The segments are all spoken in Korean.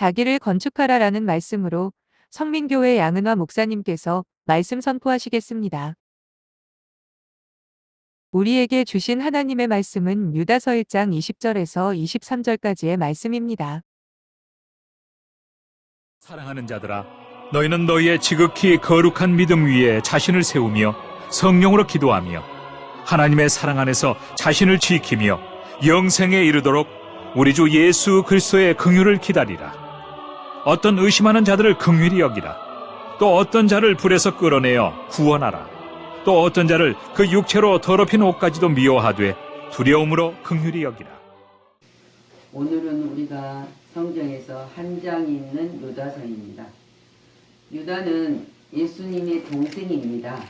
자기를 건축하라라는 말씀으로 성민교회 양은화 목사님께서 말씀 선포하시겠습니다. 우리에게 주신 하나님의 말씀은 유다서 1장 20절에서 23절까지의 말씀입니다. 사랑하는 자들아, 너희는 너희의 지극히 거룩한 믿음 위에 자신을 세우며 성령으로 기도하며 하나님의 사랑 안에서 자신을 지키며 영생에 이르도록 우리 주 예수 그리스도의 긍휼을 기다리라. 어떤 의심하는 자들을 긍휼히 여기라. 또 어떤 자를 불에서 끌어내어 구원하라. 또 어떤 자를 그 육체로 더럽힌 옷까지도 미워하되 두려움으로 긍휼히 여기라. 오늘은 우리가 성경에서 한 장 있는 유다서입니다. 유다는 예수님의 동생입니다.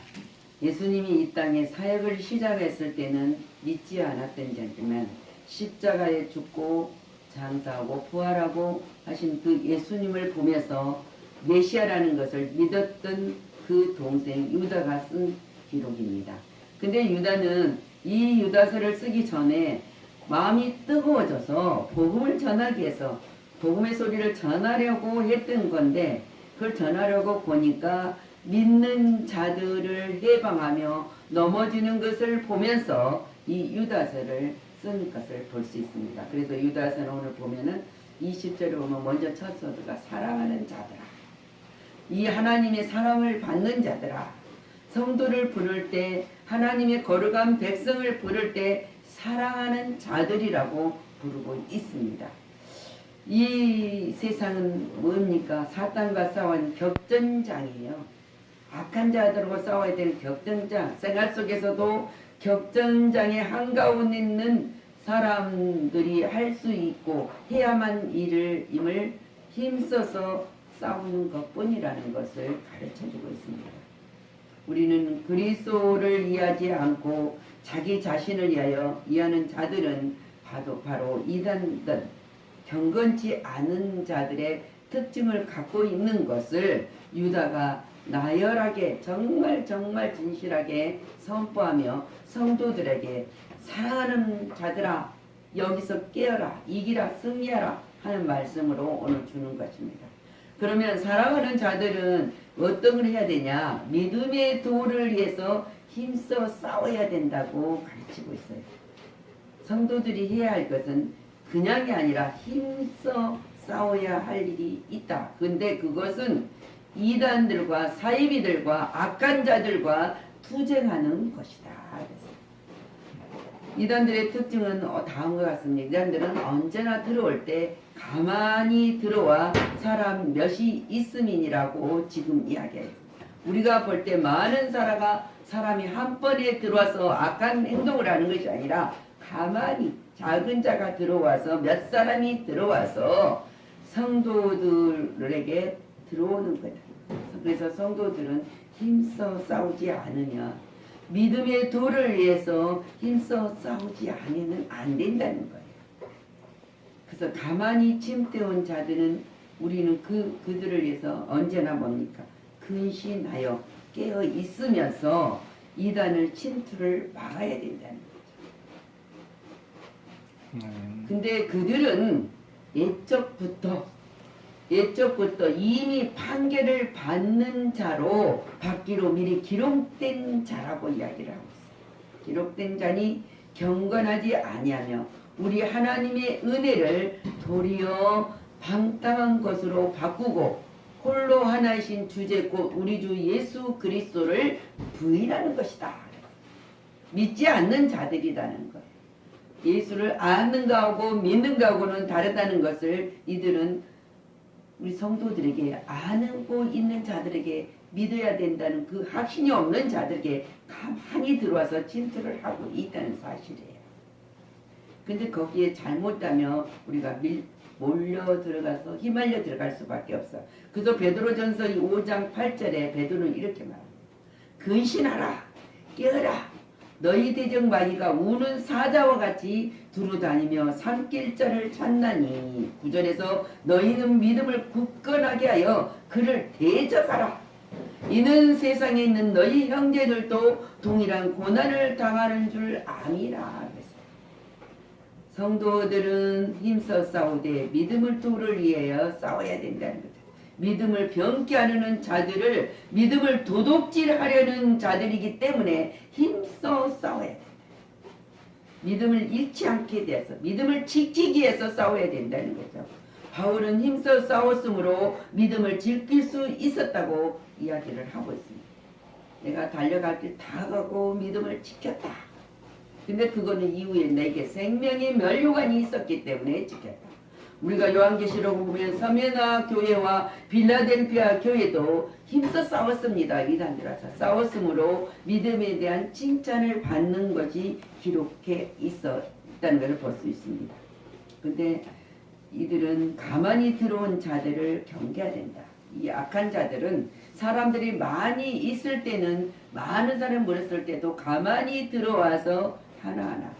예수님이 이 땅에 사역을 시작했을 때는 믿지 않았던 자지만 십자가에 죽고 장사하고 부활하고 하신 그 예수님을 보면서 메시아라는 것을 믿었던 그 동생 유다가 쓴 기록입니다. 근데 유다는 이 유다서를 쓰기 전에 마음이 뜨거워져서 복음을 전하기 위해서 복음의 소리를 전하려고 했던 건데 그걸 전하려고 보니까 믿는 자들을 해방하며 넘어지는 것을 보면서 이 유다서를 쓴 것을 볼 수 있습니다. 그래서 유다서는 오늘 보면은 20절에 보면 먼저 첫 소드가 사랑하는 자들아 이 하나님의 사랑을 받는 자들아 성도를 부를 때 하나님의 거룩한 백성을 부를 때 사랑하는 자들이라고 부르고 있습니다. 이 세상은 뭡니까? 사탄과 싸운 격전장이에요. 악한 자들과 싸워야 되는 격전장. 생활 속에서도 격전장의 한가운데 있는 사람들이 할 수 있고 해야만 일을 임을 힘써서 싸우는 것뿐이라는 것을 가르쳐 주고 있습니다. 우리는 그리스도를 이해하지 않고 자기 자신을 위하여 이해하는 자들은 바로, 바로 이단들, 경건치 않은 자들의 특징을 갖고 있는 것을 유다가 나열하게 정말 정말 진실하게 선포하며 성도들에게 사랑하는 자들아 여기서 깨어라 이기라 승리하라 하는 말씀으로 오늘 주는 것입니다. 그러면 사랑하는 자들은 어떤 걸 해야 되냐? 믿음의 도를 위해서 힘써 싸워야 된다고 가르치고 있어요. 성도들이 해야 할 것은 그냥이 아니라 힘써 싸워야 할 일이 있다. 근데 그것은 이단들과 사이비들과 악한 자들과 투쟁하는 것이다. 이단들의 특징은 어, 다음과 같습니다. 이단들은 언제나 들어올 때 가만히 들어와 사람 몇이 있음이니라고 지금 이야기해요. 우리가 볼 때 많은 사람가 사람이 한 번에 들어와서 악한 행동을 하는 것이 아니라 가만히 작은 자가 들어와서 몇 사람이 들어와서 성도들에게 들어오는 거다. 그래서 성도들은 힘써 싸우지 않으면 믿음의 도를 위해서 힘써 싸우지 않으면 안 된다는 거예요. 그래서 가만히 침대온 자들은 우리는 그 그들을 위해서 언제나 뭡니까 근신하여 깨어 있으면서 이단을 침투를 막아야 된다는 거죠. 근데 그들은 옛적부터 옛적부터 이미 판결을 받는 자로 받기로 미리 기록된 자라고 이야기를 하고 있어요. 기록된 자니 경건하지 아니하며 우리 하나님의 은혜를 도리어 방탕한 것으로 바꾸고 홀로 하나이신 주제 곧 우리 주 예수 그리스도를 부인하는 것이다. 믿지 않는 자들이라는 거예요. 예수를 아는가 하고 믿는가 하고는 다르다는 것을 이들은 우리 성도들에게 아는고 있는 자들에게 믿어야 된다는 그 확신이 없는 자들에게 가만히 들어와서 침투를 하고 있다는 사실이에요. 근데 거기에 잘못하면 우리가 밀, 몰려 들어가서 휘말려 들어갈 수밖에 없어. 그래서 베드로전서 5장 8절에 베드로는 이렇게 말합니다. 근신하라, 깨어라. 너희 대적 마귀가 우는 사자와 같이 두루다니며 산길자를 찾나니 구절에서 너희는 믿음을 굳건하게 하여 그를 대적하라. 이는 세상에 있는 너희 형제들도 동일한 고난을 당하는 줄 아니라. 성도들은 힘써 싸우되 믿음을 도를 위하여 싸워야 된다는 거죠. 믿음을 병케 하려는 자들을 믿음을 도둑질하려는 자들이기 때문에 힘써 싸워야 돼. 믿음을 잃지 않게 돼서 믿음을 지키기 위해서 싸워야 된다는 거죠. 바울은 힘써 싸웠으므로 믿음을 지킬 수 있었다고 이야기를 하고 있습니다. 내가 달려갈 길 다 가고 믿음을 지켰다. 근데 그거는 이후에 내게 생명의 면류관이 있었기 때문에 지켰다. 우리가 요한계시록 보면 서메나 교회와 빌라델피아 교회도 힘써 싸웠습니다. 이단들와서 싸웠으므로 믿음에 대한 칭찬을 받는 것이 기록해 있었다는 것을 볼 수 있습니다. 근데 이들은 가만히 들어온 자들을 경계해야 된다. 이 악한 자들은 사람들이 많이 있을 때는 많은 사람 모였을 때도 가만히 들어와서 하나하나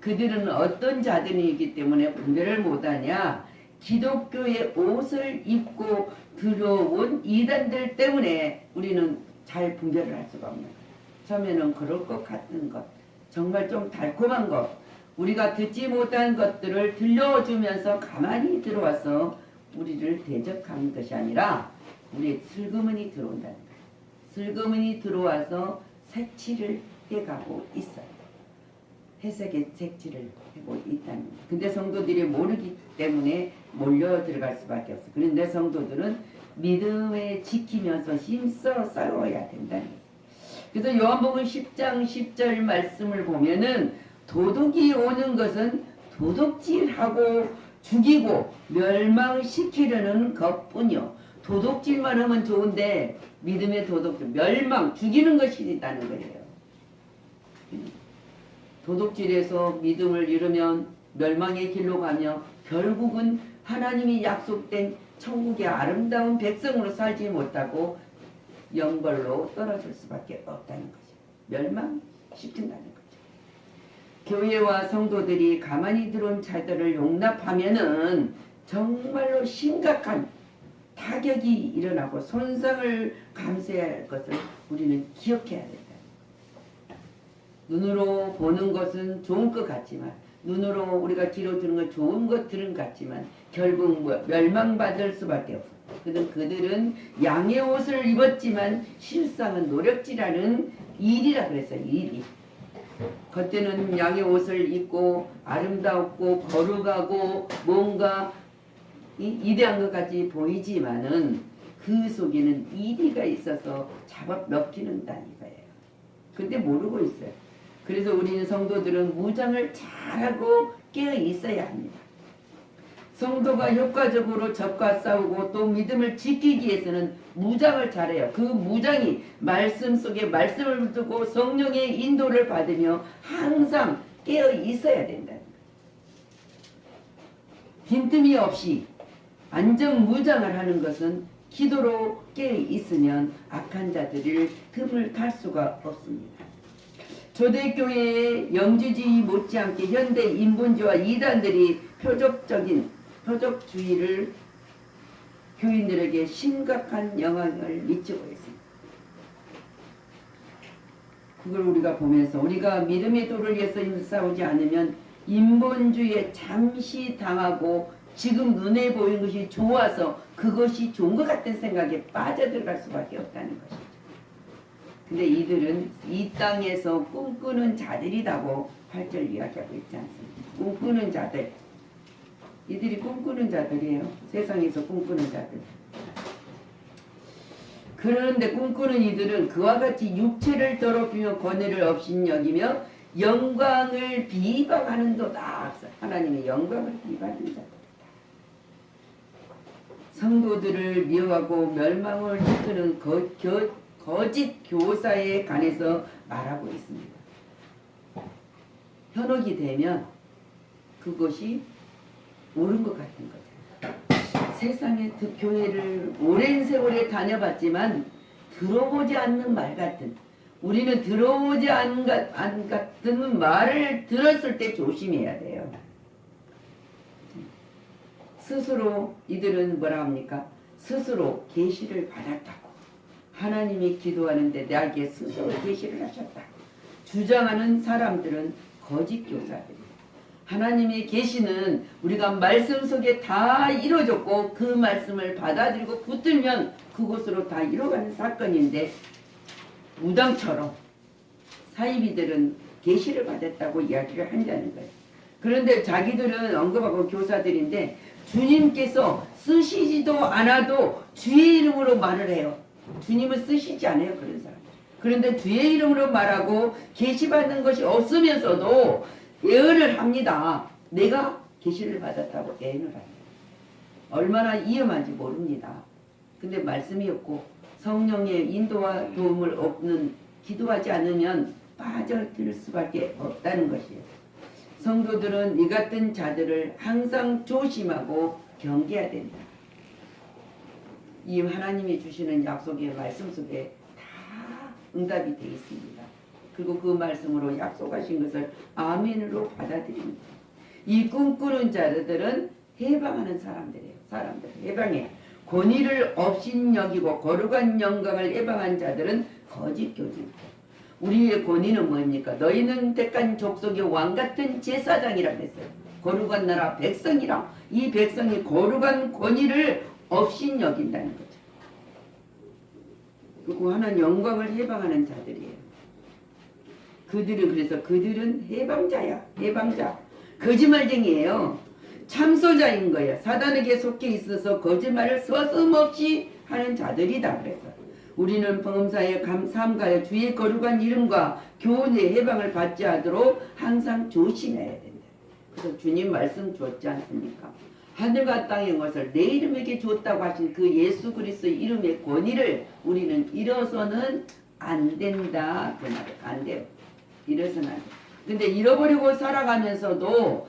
그들은 어떤 자들이기 때문에 분별을 못하냐 기독교의 옷을 입고 들어온 이단들 때문에 우리는 잘 분별을 할 수가 없는. 처음에는 그럴 것 같은 것 정말 좀 달콤한 것 우리가 듣지 못한 것들을 들려주면서 가만히 들어와서 우리를 대적하는 것이 아니라 우리의 슬그머니 들어온다는 거예요. 슬그머니 들어와서 색칠을 해가고 있어요. 회색의 색칠을 하고 있다는. 근데 성도들이 모르기 때문에 몰려 들어갈 수밖에 없어. 그런데 성도들은 믿음에 지키면서 힘써 싸워야 된다는 거예요. 그래서 요한복음 10장 10절 말씀을 보면은 도둑이 오는 것은 도둑질하고 죽이고 멸망시키려는 것뿐이요. 도둑질만 하면 좋은데 믿음의 도둑질 멸망 죽이는 것이 있다는 거예요. 도둑질에서 믿음을 잃으면 멸망의 길로 가며 결국은 하나님이 약속된 천국의 아름다운 백성으로 살지 못하고 영벌로 떨어질 수밖에 없다는 거죠. 멸망시킨다는 거죠. 교회와 성도들이 가만히 들어온 자들을 용납하면은 정말로 심각한 타격이 일어나고 손상을 감수해야 할 것을 우리는 기억해야 된다. 눈으로 보는 것은 좋은 것 같지만 눈으로 우리가 귀로 들은 건 좋은 것들은 같지만 결국 뭐 멸망받을 수밖에 없어. 그들은 그들은 양의 옷을 입었지만 실상은 노력질하는 일이라 그랬어요. 일이. 겉에는 양의 옷을 입고 아름답고 거룩하고 뭔가 이- 이대한 것 같이 보이지만은 그 속에는 이리가 있어서 잡아 먹히는다는 거예요. 근데 모르고 있어요. 그래서 우리는 성도들은 무장을 잘하고 깨어 있어야 합니다. 성도가 효과적으로 적과 싸우고 또 믿음을 지키기 위해서는 무장을 잘해요. 그 무장이 말씀 속에 말씀을 두고 성령의 인도를 받으며 항상 깨어 있어야 된다는 거예요. 빈틈이 없이 안정무장을 하는 것은 기도로 깨어 있으면 악한 자들을 틈을 탈 수가 없습니다. 초대교회의 영지주의 못지않게 현대 인본주의와 이단들이 표적적인 표적주의를 교인들에게 심각한 영향을 미치고 있습니다. 그걸 우리가 보면서 우리가 믿음의 도를 위해서 싸우지 않으면 인본주의에 잠시 당하고 지금 눈에 보이는 것이 좋아서 그것이 좋은 것 같은 생각에 빠져들어갈 수밖에 없다는 것이죠. 근데 이들은 이 땅에서 꿈꾸는 자들이라고 8절 이야기하고 있지 않습니까? 꿈꾸는 자들. 이들이 꿈꾸는 자들이에요. 세상에서 꿈꾸는 자들. 그런데 꿈꾸는 이들은 그와 같이 육체를 더럽히며 권위를 없인 여기며 영광을 비방하는도다. 하나님의 영광을 비방하는 자들. 성도들을 미워하고 멸망을 이끄는 거, 겨, 거짓 교사에 관해서 말하고 있습니다. 현혹이 되면 그것이 옳은 것 같은 거죠. 세상에 그 교회를 오랜 세월에 다녀봤지만 들어보지 않는 말 같은 우리는 들어보지 않은 같은 말을 들었을 때 조심해야 돼요. 스스로 이들은 뭐라 합니까? 스스로 계시를 받았다고. 하나님이 기도하는데 나에게 스스로 계시를 하셨다. 주장하는 사람들은 거짓 교사들이에요. 하나님의 계시는 우리가 말씀 속에 다 이루어졌고 그 말씀을 받아들이고 붙들면 그곳으로 다 이뤄가는 사건인데 무당처럼 사이비들은 계시를 받았다고 이야기를 한다는 거예요. 그런데 자기들은 언급하고 교사들인데 주님께서 쓰시지도 않아도 주의 이름으로 말을 해요. 주님은 쓰시지 않아요 그런 사람. 그런데 주의 이름으로 말하고 계시받는 것이 없으면서도 예언을 합니다. 내가 계시를 받았다고 예언을 합니다. 얼마나 위험한지 모릅니다. 근데 말씀이 없고 성령의 인도와 도움을 없는 기도하지 않으면 빠져들 수밖에 없다는 것이에요. 성도들은 이 같은 자들을 항상 조심하고 경계해야 된다. 이 하나님이 주시는 약속의 말씀 속에 다 응답이 되어 있습니다. 그리고 그 말씀으로 약속하신 것을 아멘으로 받아들입니다. 이 꿈꾸는 자들은 해방하는 사람들이에요. 사람들 해방해. 권위를 업신여기고 거룩한 영광을 해방한 자들은 거짓 교주입니다. 우리의 권위는 뭡니까? 너희는 택한 족속의 왕 같은 제사장이라 했어요. 거룩한 나라 백성이라 이 백성이 거룩한 권위를 없인 여긴다는 거죠. 그리고 하나님 영광을 해방하는 자들이에요. 그들은 그래서 그들은 해방자야, 해방자. 거짓말쟁이에요. 참소자인 거야. 사단에게 속해 있어서 거짓말을 서슴없이 하는 자들이다. 그래서 우리는 범사에 감삼가여 주의 거룩한 이름과 교훈의 해방을 받지 않도록 항상 조심해야 된다. 그래서 주님 말씀 줬지 않습니까? 하늘과 땅의 것을 내 이름에게 줬다고 하신 그 예수 그리스도의 이름의 권위를 우리는 잃어서는 안 된다. 그 말이에요. 안 돼요. 잃어서는 안 돼. 근데 잃어버리고 살아가면서도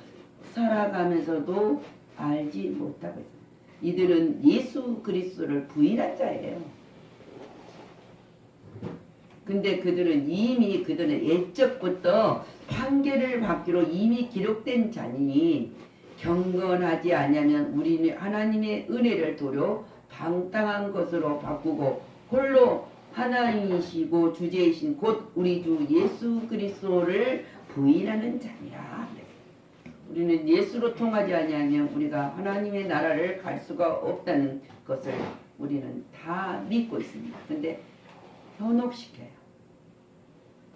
살아가면서도 알지 못하고 있어요. 이들은 예수 그리스도를 부인한 자예요. 근데 그들은 이미 그들은 옛적부터 판결을 받기로 이미 기록된 자니 경건하지 않으면 우리는 하나님의 은혜를 도려 방탕한 것으로 바꾸고 홀로 하나님이시고 주제이신 곧 우리 주 예수 그리스도를 부인하는 자니라. 우리는 예수로 통하지 아니하면 우리가 하나님의 나라를 갈 수가 없다는 것을 우리는 다 믿고 있습니다. 근데 현혹시켜요.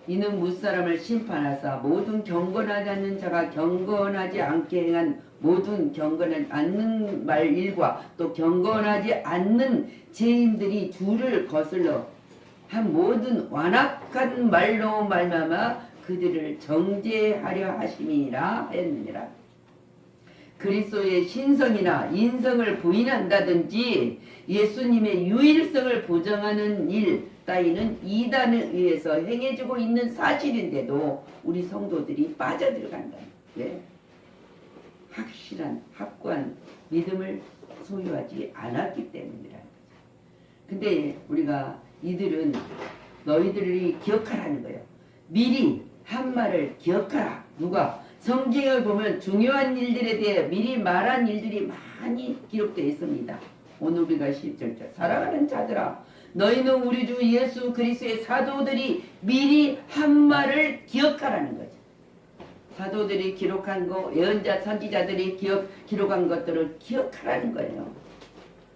이는 무사람을 심판하사 모든 경건하지 않는 자가 경건하지 않게 행한 모든 경건하지 않는 말 일과 또 경건하지 않는 죄인들이 주를 거슬러 한 모든 완악한 말로 말마마 그들을 정죄하려 하심이라 하였느니라. 그리스도의 신성이나 인성을 부인한다든지 예수님의 유일성을 부정하는 일 따위는 이단에 의해서 행해지고 있는 사실인데도 우리 성도들이 빠져들어간다. 왜? 확실한 확고한 믿음을 소유하지 않았기 때문이라는 거죠. 근데 우리가 이들은 너희들이 기억하라는 거예요. 미리 한 말을 기억하라. 누가? 성경을 보면 중요한 일들에 대해 미리 말한 일들이 많이 기록되어 있습니다. 오늘 우리가 10절절 사랑하는 자들아 너희는 우리 주 예수 그리스도의 사도들이 미리 한 말을 기억하라는 거죠. 사도들이 기록한 거, 예언자, 선지자들이 기억, 기록한 것들을 기억하라는 거예요.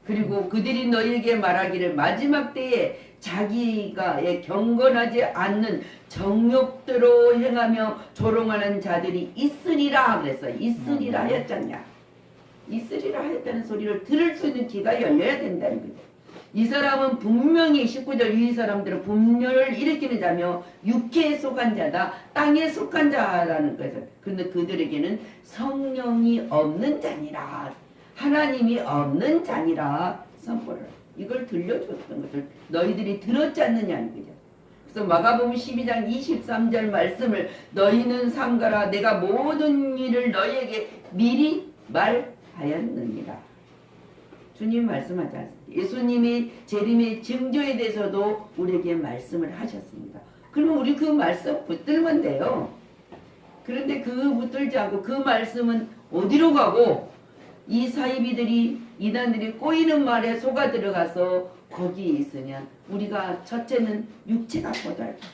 그리고 그들이 너희에게 말하기를 마지막 때에 자기가 예, 경건하지 않는 정욕대로 행하며 조롱하는 자들이 있으리라 그랬어. 있으리라 하였잖냐. 있으리라 하였다는 소리를 들을 수 있는 귀가 열려야 된다는 거죠. 이 사람은 분명히 19절 이 사람들은 분열을 일으키는 자며 육체에 속한 자다 땅에 속한 자라는 것을. 그런데 그들에게는 성령이 없는 자니라. 하나님이 없는 자니라. 선포를. 이걸 들려줬던 것을 너희들이 들었지 않느냐는 거죠. 그래서 마가복음 12장 23절 말씀을 너희는 삼가라. 내가 모든 일을 너희에게 미리 말하였느니라 주님 말씀하지 않습니다. 예수님이 재림의 증조에 대해서도 우리에게 말씀을 하셨습니다. 그러면 우리 그 말씀 붙들면 돼요. 그런데 그 붙들지 않고 그 말씀은 어디로 가고 이 사이비들이 이단들이 꼬이는 말에 속아 들어가서 거기에 있으면 우리가 첫째는 육체가 고달파.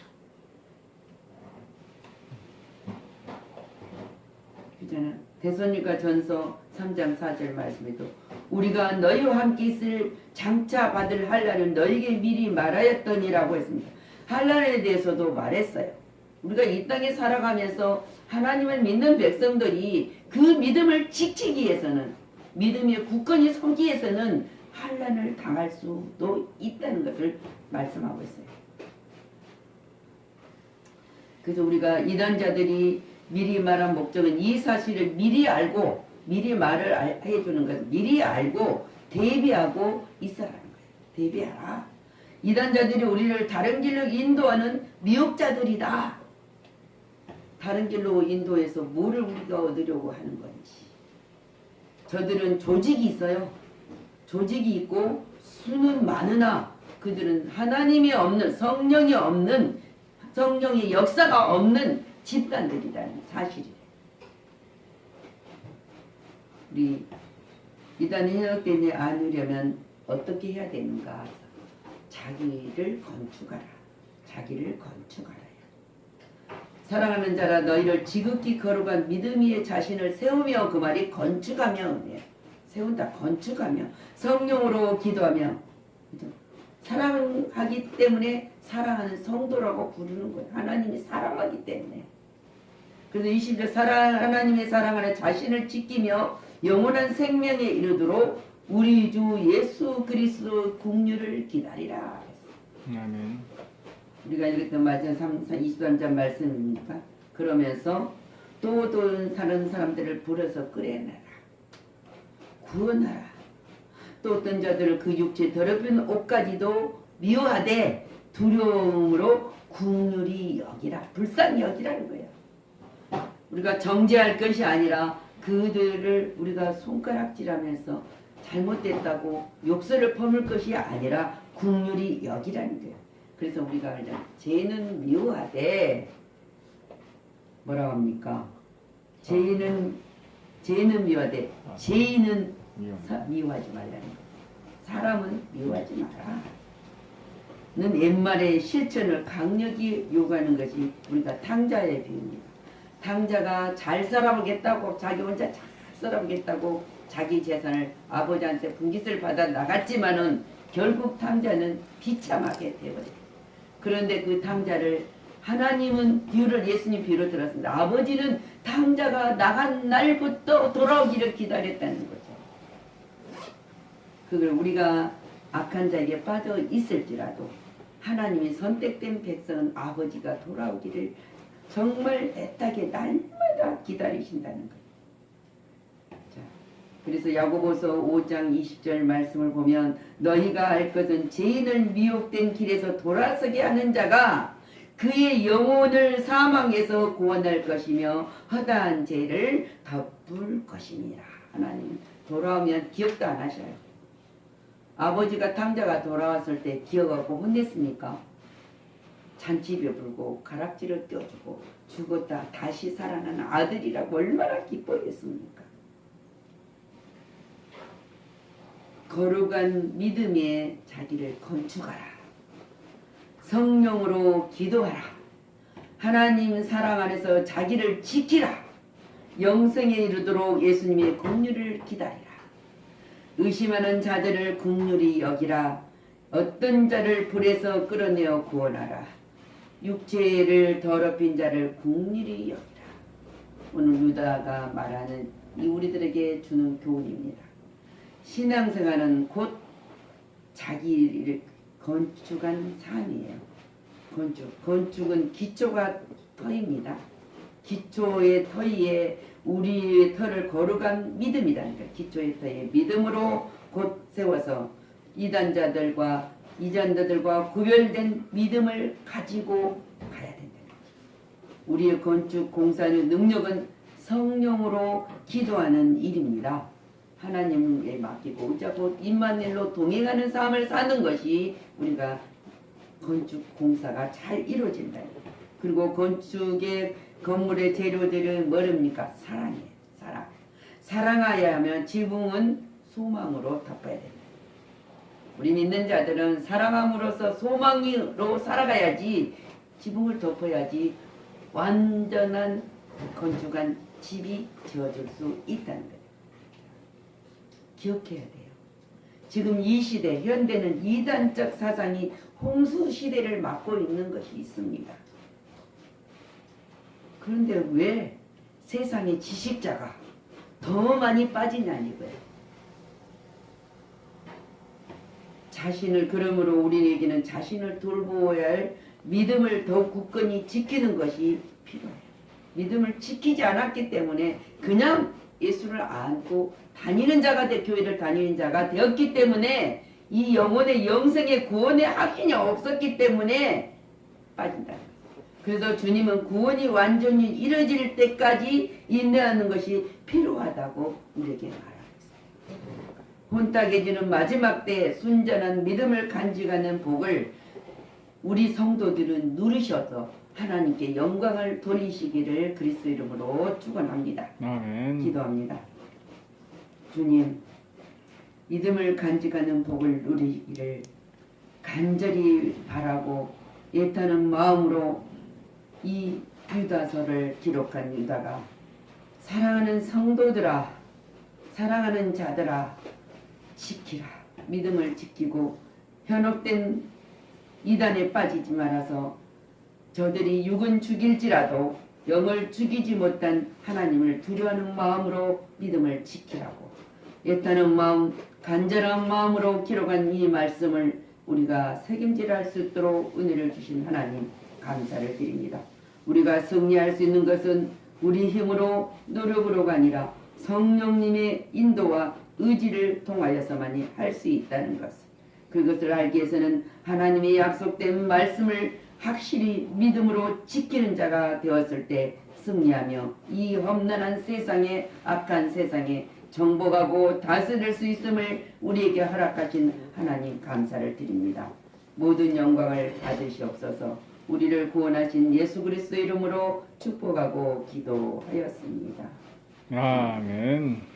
그잖아. 대선유가 전서 3장 4절 말씀에도 우리가 너희와 함께 있을 장차 받을 한란은 너희에게 미리 말하였더니라고 했습니다. 한란에 대해서도 말했어요. 우리가 이 땅에 살아가면서 하나님을 믿는 백성들이 그 믿음을 지키기 위해서는 믿음의 굳건히 서기 위해서는 한란을 당할 수도 있다는 것을 말씀하고 있어요. 그래서 우리가 이단자들이 미리 말한 목적은 이 사실을 미리 알고 미리 말을 알- 해주는 것, 미리 알고 대비하고 있어라는 거예요. 대비하라. 이단자들이 우리를 다른 길로 인도하는 미혹자들이다. 다른 길로 인도해서 뭐를 우리가 얻으려고 하는 건지. 저들은 조직이 있어요. 조직이 있고 수는 많으나 그들은 하나님이 없는 성령이 없는 성령의 역사가 없는 집단들이라는 사실이에요. 우리 이단 해역됨에 안으려면 어떻게 해야 되는가? 자기를 건축하라. 자기를 건축하라. 사랑하는 자라 너희를 지극히 거룩한 믿음 위에 자신을 세우며 그 말이 건축하며 예, 세운다 건축하며 성령으로 기도하며? 사랑하기 때문에 사랑하는 성도라고 부르는 거예요. 하나님이 사랑하기 때문에. 그래서 20절 사랑 하나님의 사랑하는 자신을 지키며 영원한 생명에 이르도록 우리 주 예수 그리스도 국류를 기다리라. 아멘. 우리가 읽었던 마지막 3, 23장 말씀입니까? 그러면서 또또 다른 사람들을 불어서 끌어내라. 구원하라. 또 어떤 자들을 그 육체 더럽힌 옷까지도 미워하되 두려움으로 국률이 여기라. 불쌍히 여기라는 거예요. 우리가 정죄할 것이 아니라 그들을 우리가 손가락질하면서 잘못됐다고 욕설을 퍼물 것이 아니라 국률이 여기라는 거예요. 그래서 우리가 알자. 죄는 미워하되 뭐라고 합니까? 죄는 죄는 미워하되 죄인은 미움. 사- 미워하지 말라는 거예요. 사람은 미워하지 마라. 는 옛말의 실천을 강력히 요구하는 것이 우리가 탕자의 비유입니다. 탕자가 잘 살아보겠다고 자기 혼자 잘 살아보겠다고 자기 재산을 아버지한테 분깃을 받아 나갔지만은 결국 탕자는 비참하게 되어버려요. 그런데 그 탕자를 하나님은 비유를 예수님 비유로 들었습니다. 아버지는 탕자가 나간 날부터 돌아오기를 기다렸다는 거죠. 그걸 우리가 악한 자에게 빠져 있을지라도 하나님이 선택된 백성은 아버지가 돌아오기를 정말 애타게 날마다 기다리신다는 거예요. 자, 그래서 야고보서 5장 20절 말씀을 보면 너희가 알 것은 죄인을 미혹된 길에서 돌아서게 하는 자가 그의 영혼을 사망에서 구원할 것이며 허다한 죄를 덮을 것이니라. 하나님 돌아오면 기억도 안 하셔요. 아버지가 탕자가 돌아왔을 때 기억하고 혼냈습니까? 잔치벼 불고 가락지를 떼어주고 죽었다 다시 살아난 아들이라고 얼마나 기뻐했습니까? 거룩한 믿음에 자기를 건축하라. 성령으로 기도하라. 하나님 사랑 안에서 자기를 지키라. 영생에 이르도록 예수님의 공유를 기다리라. 의심하는 자들을 국률이 여기라. 어떤 자를 불에서 끌어내어 구원하라. 육체를 더럽힌 자를 국률이 여기라. 오늘 유다가 말하는 이 우리들에게 주는 교훈입니다. 신앙생활은 곧 자기를 건축한 삶이에요. 건축. 건축은 기초가 터입니다. 기초의 터위에 우리의 터를 거룩한 믿음이라는 거예요. 기초의 터에 믿음으로 곧 세워서 이단자들과 이단자들과 구별된 믿음을 가지고 가야 거죠. 우리의 건축 공사의 능력은 성령으로 기도하는 일입니다. 하나님에 맡기고 의자고 임마늘로 동행하는 삶을 사는 것이 우리가 건축 공사가 잘 이루어진다. 그리고 건축의 건물의 재료들은 뭐랍니까? 사랑이에요. 사랑. 사랑하야 하면 지붕은 소망으로 덮어야 된다. 우리 믿는 자들은 사랑함으로써 소망으로 살아가야지 지붕을 덮어야지 완전한 건축한 집이 지어질 수 있다는 거예요. 기억해야 돼요. 지금 이 시대, 현대는 이단적 사상이 홍수 시대를 맞고 있는 것이 있습니다. 그런데 왜 세상의 지식자가 더 많이 빠지냐는 이거예요. 자신을 그러므로 우리에게는 자신을 돌보아야 할 믿음을 더욱 굳건히 지키는 것이 필요해요. 믿음을 지키지 않았기 때문에 그냥 예수를 안고 다니는 자가 되 교회를 다니는 자가 되었기 때문에 이 영혼의 영생의 구원의 확신이 없었기 때문에 빠진다. 그래서 주님은 구원이 완전히 이루어질 때까지 인내하는 것이 필요하다고 우리에게 있습니다. 혼탁해지는 마지막 때 순전한 믿음을 간직하는 복을 우리 성도들은 누리셔서 하나님께 영광을 돌리시기를 그리스도 이름으로 축원합니다. 아멘. 기도합니다. 주님, 믿음을 간직하는 복을 누리기를 간절히 바라고 애타는 마음으로 이 유다서를 기록한 유다가 사랑하는 성도들아, 사랑하는 자들아, 지키라. 믿음을 지키고 현혹된 이단에 빠지지 말아서 저들이 육은 죽일지라도 영을 죽이지 못한 하나님을 두려워하는 마음으로 믿음을 지키라고 애타는 마음 간절한 마음으로 기록한 이 말씀을 우리가 책임질할 수 있도록 은혜를 주신 하나님 감사를 드립니다. 우리가 승리할 수 있는 것은 우리 힘으로 노력으로가 아니라 성령님의 인도와 의지를 통하여서만이 할 수 있다는 것. 그것을 알기 위해서는 하나님의 약속된 말씀을 확실히 믿음으로 지키는 자가 되었을 때 승리하며 이 험난한 세상에 악한 세상에 정복하고 다스릴 수 있음을 우리에게 허락하신 하나님 감사를 드립니다. 모든 영광을 받으시옵소서. 우리를 구원하신 예수 그리스도 이름으로 축복하고 기도하였습니다. 아멘.